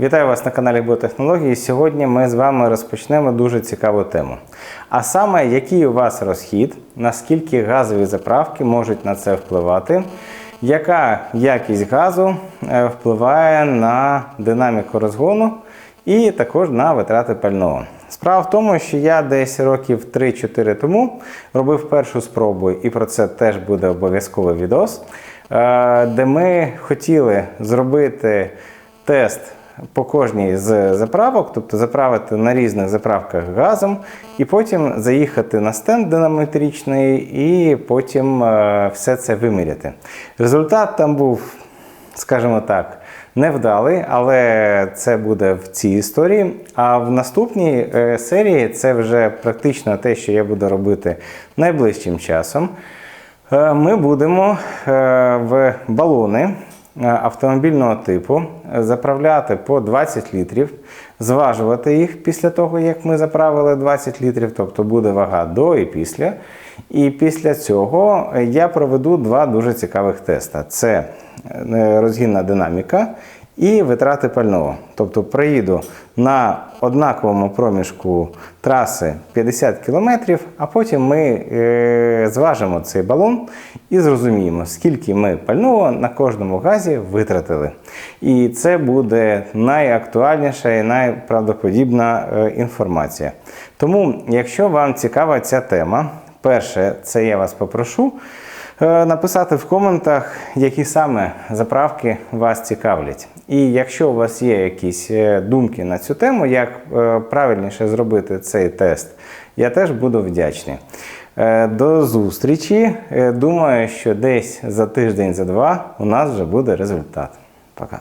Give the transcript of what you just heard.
Вітаю вас на каналі Біотехнології. Сьогодні ми з вами розпочнемо дуже цікаву тему. А саме, який у вас розхід, наскільки газові заправки можуть на це впливати, яка якість газу е, впливає на динаміку розгону і також на витрати пального. Справа в тому, що я десь років 3-4 тому робив першу спробу, і про це теж буде обов'язковий відос, е, де ми хотіли зробити тест по кожній з заправок, тобто заправити на різних заправках газом, і потім заїхати на стенд динамометричний і потім е, все це виміряти. Результат там був, скажімо так, невдалий, але це буде в цій історії. А в наступній е, серії це вже практично те, що я буду робити найближчим часом. Е, Ми будемо в балони автомобільного типу заправляти по 20 літрів, зважувати їх після того, як ми заправили 20 літрів, тобто буде вага до і після. І після цього я проведу два дуже цікавих теста: це е, розгінна динаміка і витрати пального. Тобто проїду на однаковому проміжку траси 50 км, а потім ми е, зважимо цей балон і зрозуміємо, скільки ми пального на кожному газі витратили. І це буде найактуальніша і найправдоподібна е, інформація. Тому, якщо вам цікава ця тема, перше, це я вас попрошу. Е, Написати в коментах, які саме заправки вас цікавлять. І якщо у вас є якісь е, думки на цю тему, як е, правильніше зробити цей тест, я теж буду вдячний. До зустрічі. Думаю, що десь за тиждень, за два у нас вже буде результат. Пока.